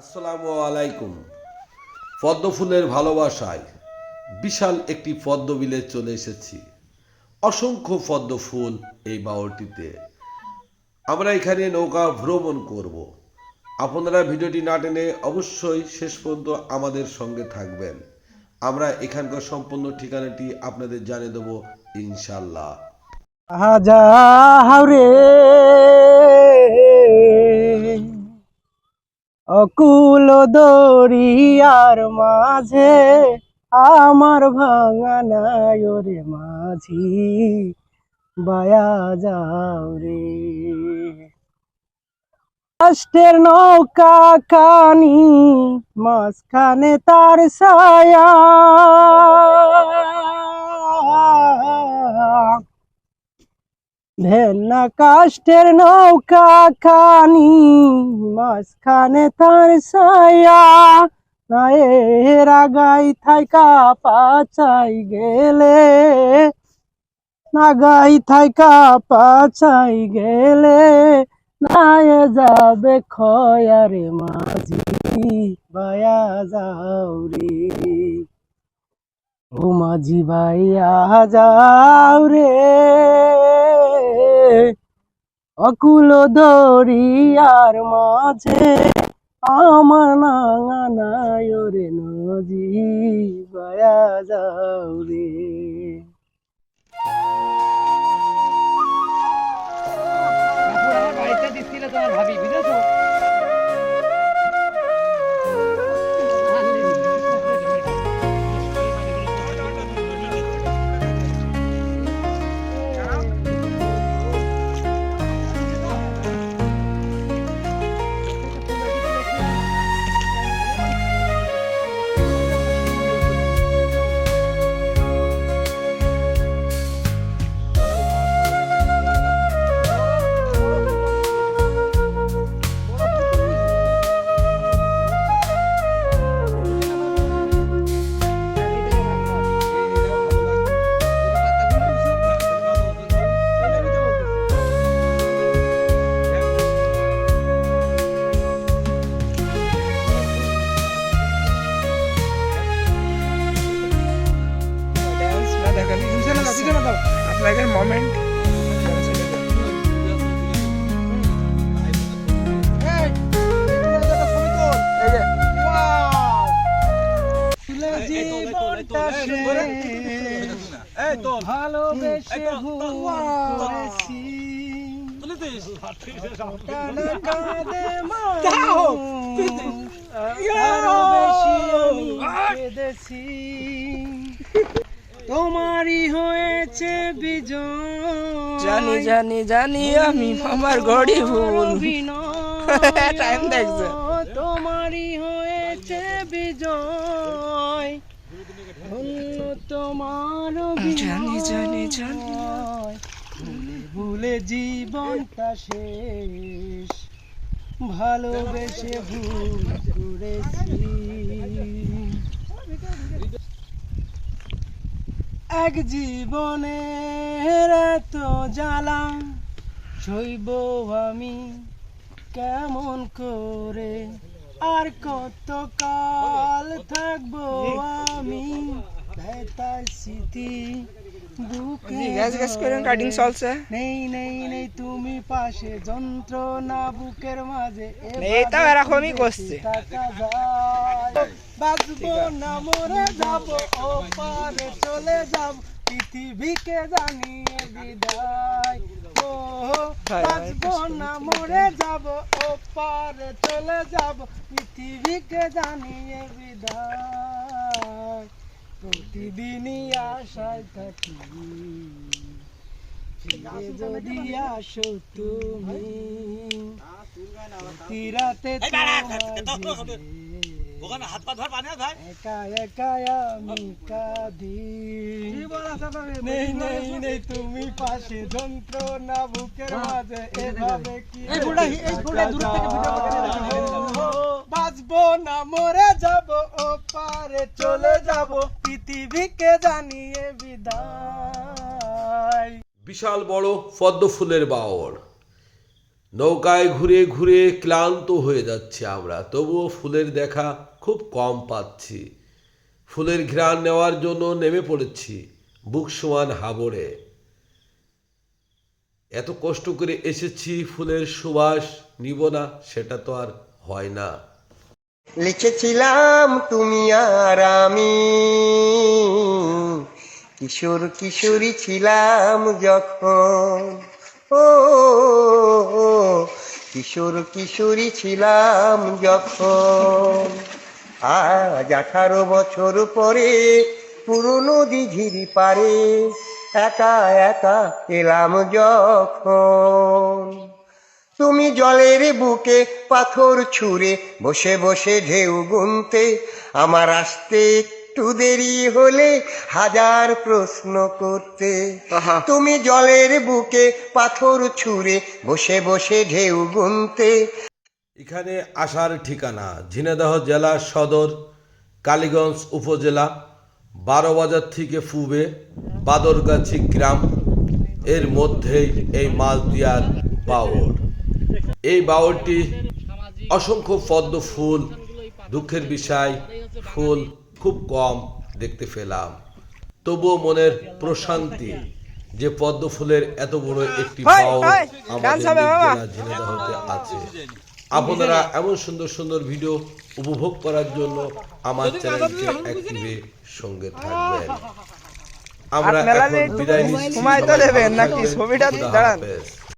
আসসালামু আলাইকুম। পদ্ম ফুলের ভালোবাসায় বিশাল একটি পদ্ম বিলে চলে এসেছি। অসংখ্য পদ্ম ফুল এই বাওরটিতে আমরা এখানে নৌকা ভ্রমণ করব। আপনারা ভিডিওটি না টেনে অবশ্যই শেষ পর্যন্ত আমাদের সঙ্গে থাকবেন। আমরা এখানকার সম্পূর্ণ ঠিকানাটি আপনাদের জানিয়ে দেবো ইনশাল্লাহ হাজারে অকুল দরিয়ার মাঝে আমার ভাঙা নাই ওরে মাঝি, বায়া যাও রে। কষ্টের নৌকা কানি, মাঝখানে তার ছায়া। ভেন্না কাষ্টের নৌকা খানি, মাঝখানে তার ছায়া। নায়ের আগাই থাইকা পাচাই গেলে না নাগাই থাইকা পাচাই গেলে, নায়ে যাবে খয়ারে মাঝি, বায়া যাও রে। ও মাঝি ভাইয়া যাও রে। অকুল দরিয়ার মাঝে আমার নাঙানায় রে নজি বায়া যাও রে। আপনাকে মোমেন্ট ভালোবেসে ভুল করেছি। টানা কাঁদে মানুষ, বেশি আমি কেঁদেছি। তোমারই হয়েছে বিজয়। জানি জানি জানি আমি আমার ঘড়ি ভুল। Time দেখছে। তোমারই হয়েছে বিজয়। ধন্য তোমার জানি, জানি, জানি। ভুলে জীবনটা শেষ। ভালোবেসে ভুল করেছি। এক জীবনের এত জ্বালা সইব আমি কেমন করে? আর কতকাল থাকব আমি? ব্যথার স্মৃতি বুকে গ্যাস গ্যাস করে কাটিং চলছে। নেই নেই নেই তুমি পাশে যন্ত্রণা বুকের মাঝে এই তো এরকমই করছে। বাঁচবো না মরে যাব ও পারে চলে যাব পৃথিবীকে জানিয়ে বিদায়। ও বাঁচবো না মরে যাব ও পারে চলে যাব পৃথিবীকে জানিয়ে বিদায়। প্রতিদিনই আশায় থাকি। ফিরে যদি আসো তুমি প্রতি রাতে একা একা আমি কাঁদি। নেই নেই নেই তুমি পাশে। যন্ত্রণা বুকের মাঝে এভাবে কি বাঁচবো না, মরে যাব ও পারে চলে যাব, পৃথিবীকে জানিয়ে বিদায়। বিশাল বড় পদ্ম ফুলের বাওর। নৌকায় ঘুরে ঘুরে ক্লান্ত হয়ে যাচ্ছি আমরা, তবুও ফুলের দেখা খুব কম পাচ্ছি। ফুলের ঘ্রাণ নেওয়ার জন্য নেমে পড়েছি বুক সমান হাবড়ে। এত কষ্ট করে এসেছি ফুলের সুবাস নিব না, সেটা তো আর হয় না। লিখেছিলাম তুমি আর আমি। কিশোর কিশোরী ছিলাম যখন। ও, কিশোর কিশোরী ছিলাম যখন। আজ আঠারো বছর পরে পুরনো দিঘিরি পারে একা একা এলাম যখন। তুমি জলের বুকে পাথর ছুঁড়ে বসে বসে ঢেউ গুনতে। আমার আসতে একটু দেরি হলে হাজার প্রশ্ন করতে। তুমি জলের বুকে পাথর ছুঁড়ে বসে বসে ঢেউ গুনতে। এখানে আসার ঠিকানা ঝিনাইদহ জেলা সদর কালীগঞ্জ উপজেলা বারো বাজার থেকে পূবে বাদরগাছি গ্রাম। এর মধ্যেই এই মালদিয়ার বাওর এই বাউলটি অসংখ্য পদ্ম ফুল দুঃখের বিষয় ফুল খুব কম দেখতে পেলাম। তবুও মনের প্রশান্তি যে পদ্ম ফুলের এত বড় একটি আমাদের বাবা। আছে। আপনারা এমন সুন্দর সুন্দর ভিডিও উপভোগ করার জন্য আমার চ্যানেলকে অ্যাক্টিভে সঙ্গে থাকবেন। আমরা এখন বিদায় নিচ্ছি। সময় তো দেবেন নাকি? ছবিটা দাঁড়ান।